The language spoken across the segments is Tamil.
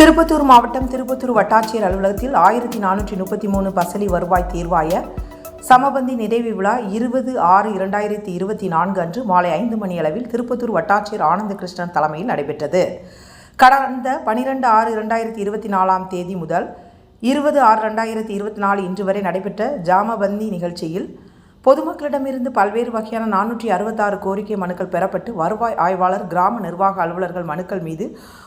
திருப்பத்தூர் மாவட்டம் திருப்பத்தூர் வட்டாட்சியர் அலுவலகத்தில் ஆயிரத்தி நானூற்றி முப்பத்தி மூணு பசலி வருவாய் தீர்வாய சமபந்தி நிறைவு விழா இருபது ஆறு இரண்டாயிரத்தி இருபத்தி நான்கு அன்று மாலை ஐந்து மணி அளவில் திருப்பத்தூர் வட்டாட்சியர் ஆனந்த கிருஷ்ணன் தலைமையில் நடைபெற்றது. கடந்த பனிரெண்டு ஆறு இரண்டாயிரத்தி இருபத்தி நாலாம் தேதி முதல் இருபது ஆறு ரெண்டாயிரத்தி இருபத்தி நாலு இன்று வரை நடைபெற்ற ஜாமபந்தி நிகழ்ச்சியில் பொதுமக்களிடமிருந்து பல்வேறு வகையான நானூற்றி அறுபத்தாறு கோரிக்கை மனுக்கள் பெறப்பட்டு வருவாய் ஆய்வாளர் கிராம நிர்வாக அலுவலர்கள் மனுக்கள் மீது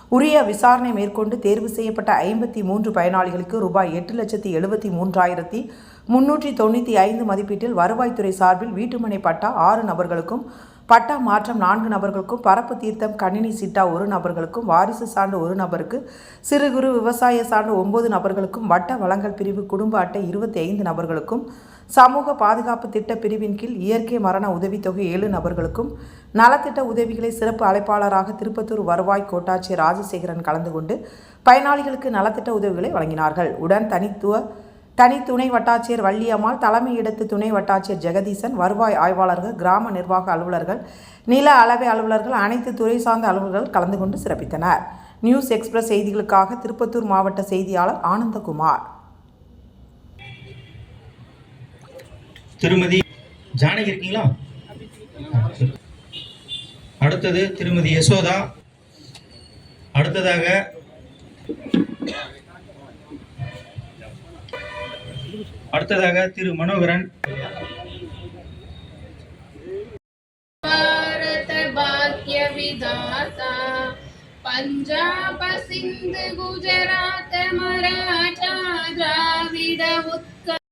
உரிய விசாரணை மேற்கொண்டு தேர்வு செய்யப்பட்ட ஐம்பத்தி மூன்று பயனாளிகளுக்கு ரூபாய் எட்டு லட்சத்தி எழுபத்தி மூன்றாயிரத்தி முன்னூற்றி தொண்ணூற்றி ஐந்து மதிப்பீட்டில் வருவாய்த்துறை சார்பில் வீட்டுமனை பட்டா ஆறு நபர்களுக்கும் பட்டா மாற்றம் நான்கு நபர்களுக்கும் பரப்பு தீர்த்தம் கணினி சிட்டா ஒரு நபர்களுக்கும் வாரிசு சான்று ஒரு நபருக்கு சிறு குறு விவசாய சான்று ஒன்பது நபர்களுக்கும் வட்ட வளங்கள் பிரிவு குடும்ப அட்டை இருபத்தி ஐந்து நபர்களுக்கும் சமூக பாதுகாப்பு திட்ட பிரிவின் கீழ் இயற்கை மரண உதவித்தொகை ஏழு நபர்களுக்கும் நலத்திட்ட உதவிகளை சிறப்பு அழைப்பாளராக திருப்பத்தூர் வருவாய் கோட்டாட்சியர் ராஜசேகரன் கலந்து கொண்டு பயனாளிகளுக்கு நலத்திட்ட உதவிகளை வழங்கினார்கள். உடன் தனித்துவ தனி துணை வட்டாட்சியர் வள்ளியம்மாள் தலைமையிடத்து துணை வட்டாட்சியர் ஜெகதீசன் வருவாய் ஆய்வாளர்கள் கிராம நிர்வாக அலுவலர்கள் நில அளவை அலுவலர்கள் அனைத்து துறை சார்ந்த அலுவலர்கள் கலந்து கொண்டு சிறப்பித்தனர். நியூஸ் எக்ஸ்பிரஸ் செய்திகளுக்காக திருப்பத்தூர் மாவட்ட செய்தியாளர் ஆனந்தகுமார். திருமதி ஜானகி இருக்கீங்களா? அடுத்தது திருமதி யசோதா. அடுத்ததாக அடுத்ததாக திரு மனோகரன். பஞ்சாப சிந்து குஜராத் மராட்டா திராவிட உத்கல